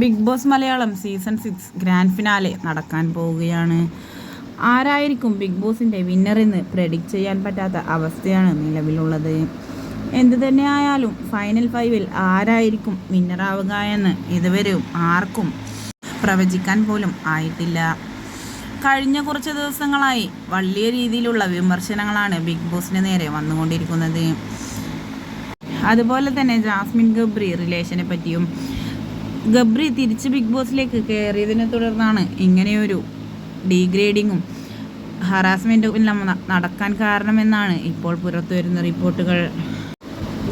Bigg Boss Malayalam season six grand finale നടക്കാൻ പോവുകയാണ്. ആരായിരിക്കും ബിഗ് ബോസിന്റെ വിന്നറെന്ന് പ്രെഡിക്റ്റ് ചെയ്യാൻ പറ്റാത്ത അവസ്ഥയാണ് നിലവിലുള്ളത്. എന്തു തന്നെയായാലും ഫൈനൽ ഫൈവിൽ ആരായിരിക്കും വിന്നറാവുക എന്ന് ഇതുവരെയും ആർക്കും പ്രവചിക്കാൻ പോലും ആയിട്ടില്ല. കഴിഞ്ഞ കുറച്ച് ദിവസങ്ങളായി വലിയ രീതിയിലുള്ള വിമർശനങ്ങളാണ് ബിഗ് ബോസിന് നേരെ വന്നുകൊണ്ടിരിക്കുന്നത്. അതുപോലെ തന്നെ ജാസ്മിൻ ഗബ്രി റിലേഷനെ പറ്റിയും ഗബ്രി തിരിച്ച് ബിഗ് ബോസിലേക്ക് കയറിയതിനെ തുടർന്നാണ് ഇങ്ങനെയൊരു ഡീഗ്രേഡിങ്ങും ഹറാസ്മെന്റും എല്ലാം നടക്കാൻ കാരണമെന്നാണ് ഇപ്പോൾ പുറത്തു വരുന്ന റിപ്പോർട്ടുകൾ.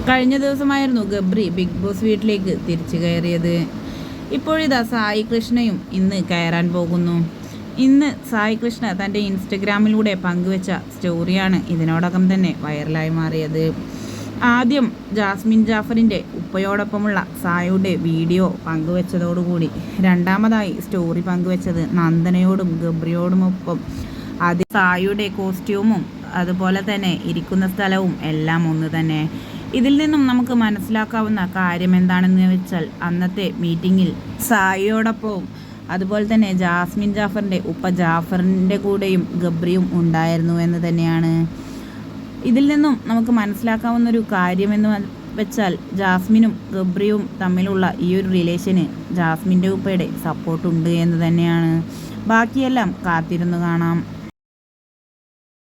കഴിഞ്ഞ ദിവസമായിരുന്നു ഗബ്രി ബിഗ് ബോസ് വീട്ടിലേക്ക് തിരിച്ചു കയറിയത്. ഇപ്പോഴിതാ സായി കൃഷ്ണയും ഇന്ന് കയറാൻ പോകുന്നു. ഇന്ന് സായി കൃഷ്ണ തന്റെ ഇൻസ്റ്റഗ്രാമിലൂടെ പങ്കുവച്ച സ്റ്റോറിയാണ് ഇതിനോടകം തന്നെ വൈറലായി മാറിയത്. ആദ്യം ജാസ്മിൻ ജാഫറിന്റെ ഉപ്പയോടൊപ്പമുള്ള സായുടെ വീഡിയോ പങ്കുവച്ചതോടുകൂടി രണ്ടാമതായി സ്റ്റോറി പങ്കുവെച്ചത് നന്ദനയോടും ഗബ്രിയോടുമൊപ്പം. അത് സായുടെ കോസ്റ്റ്യൂമും അതുപോലെ തന്നെ ഇരിക്കുന്ന സ്ഥലവും എല്ലാം ഒന്ന് തന്നെ. ഇതിൽ നിന്നും നമുക്ക് മനസ്സിലാക്കാവുന്ന കാര്യം എന്താണെന്ന് വെച്ചാൽ അന്നത്തെ മീറ്റിങ്ങിൽ സായിയോടൊപ്പവും അതുപോലെ തന്നെ ജാസ്മിൻ ജാഫറിന്റെ ഉപ്പ ജാഫറിന്റെ കൂടെയും ഗബ്രിയും ഉണ്ടായിരുന്നു എന്ന് തന്നെയാണ്. ഇതിൽ നിന്നും നമുക്ക് മനസ്സിലാക്കാവുന്ന ഒരു കാര്യമെന്ന് വെച്ചാൽ ജാസ്മിനും ഗബ്രിയും തമ്മിലുള്ള ഈ ഒരു റിലേഷന് ജാസ്മിന്റെ ഉപ്പയുടെ സപ്പോർട്ടുണ്ട് എന്ന് തന്നെയാണ്. ബാക്കിയെല്ലാം കാത്തിരുന്നു കാണാം.